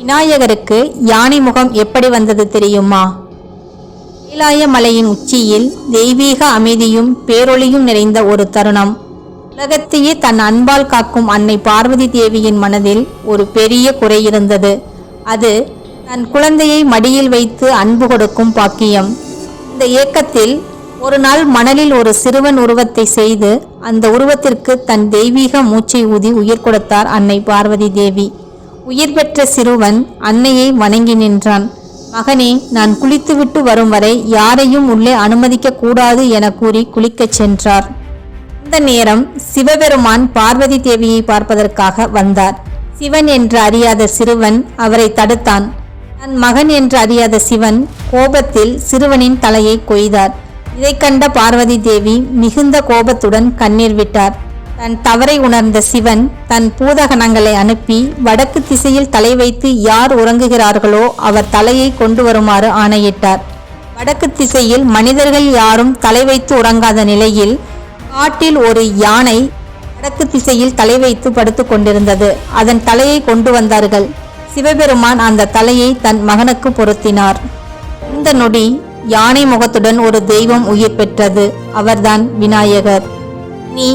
விநாயகருக்கு யானை முகம் எப்படி வந்தது தெரியுமா? கைலாய மலையின் உச்சியில் தெய்வீக அமைதியும் பேரொளியும் நிறைந்த ஒரு தருணம். உலகத்தையே தன் அன்பால் காக்கும் அன்னை பார்வதி தேவியின் மனதில் ஒரு பெரிய குறை இருந்தது. அது தன் குழந்தையை மடியில் வைத்து அன்பு கொடுக்கும் பாக்கியம். இந்த ஏக்கத்தில் ஒரு நாள் மணலில் ஒரு சிறுவன் உருவத்தை செய்து அந்த உருவத்திற்கு தன் தெய்வீக மூச்சை ஊதி உயிர் கொடுத்தார் அன்னை பார்வதி தேவி. உயிர் பெற்ற சிறுவன் அன்னையை வணங்கி நின்றான். மகனே நான் குளித்துவிட்டு வரும் வரை யாரையும் உள்ளே அனுமதிக்க கூடாது என கூறி குளிக்கச் சென்றார். இந்த நேரம் சிவபெருமான் பார்வதி தேவியை பார்ப்பதற்காக வந்தார். சிவன் என்று அறியாத சிறுவன் அவரை தடுத்தான். தன் மகன் என்று அறியாத சிவன் கோபத்தில் சிறுவனின் தலையை கொய்தார். இதை கண்ட பார்வதி தேவி மிகுந்த கோபத்துடன் கண்ணீர் விட்டார். தன் தவறை உணர்ந்த சிவன் தன் பூதகணங்களை அனுப்பி வடக்கு திசையில் தலை வைத்து யார் உறங்குகிறார்களோ அவர் தலையை கொண்டு வருமாறு ஆணையிட்டார். வடக்கு திசையில் மனிதர்கள் யாரும் தலை வைத்து உறங்காத நிலையில் காட்டில் ஒரு யானை வடக்கு திசையில் தலை வைத்து படுத்து கொண்டிருந்தது. அதன் தலையை கொண்டு வந்தார்கள். சிவபெருமான் அந்த தலையை தன் மகனுக்கு பொருத்தினார். இந்த நொடி யானை முகத்துடன் ஒரு தெய்வம் உயிர் பெற்றது. அவர்தான் விநாயகர். நீ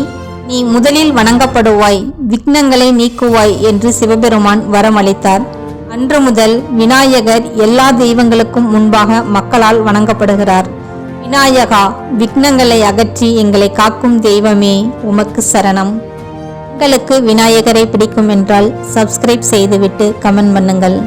நீ முதலில் வணங்கப்படுவாய் விக்னங்களை நீக்குவாய் என்று சிவபெருமான் வரமளித்தார். அன்று முதல் விநாயகர் எல்லா தெய்வங்களுக்கும் முன்பாக மக்களால் வணங்கப்படுகிறார். விநாயகா விக்னங்களை அகற்றி எங்களை காக்கும் தெய்வமே உமக்கு சரணம். உங்களுக்கு விநாயகரை பிடிக்கும் என்றால் சப்ஸ்கிரைப் செய்துவிட்டு கமெண்ட் பண்ணுங்கள்.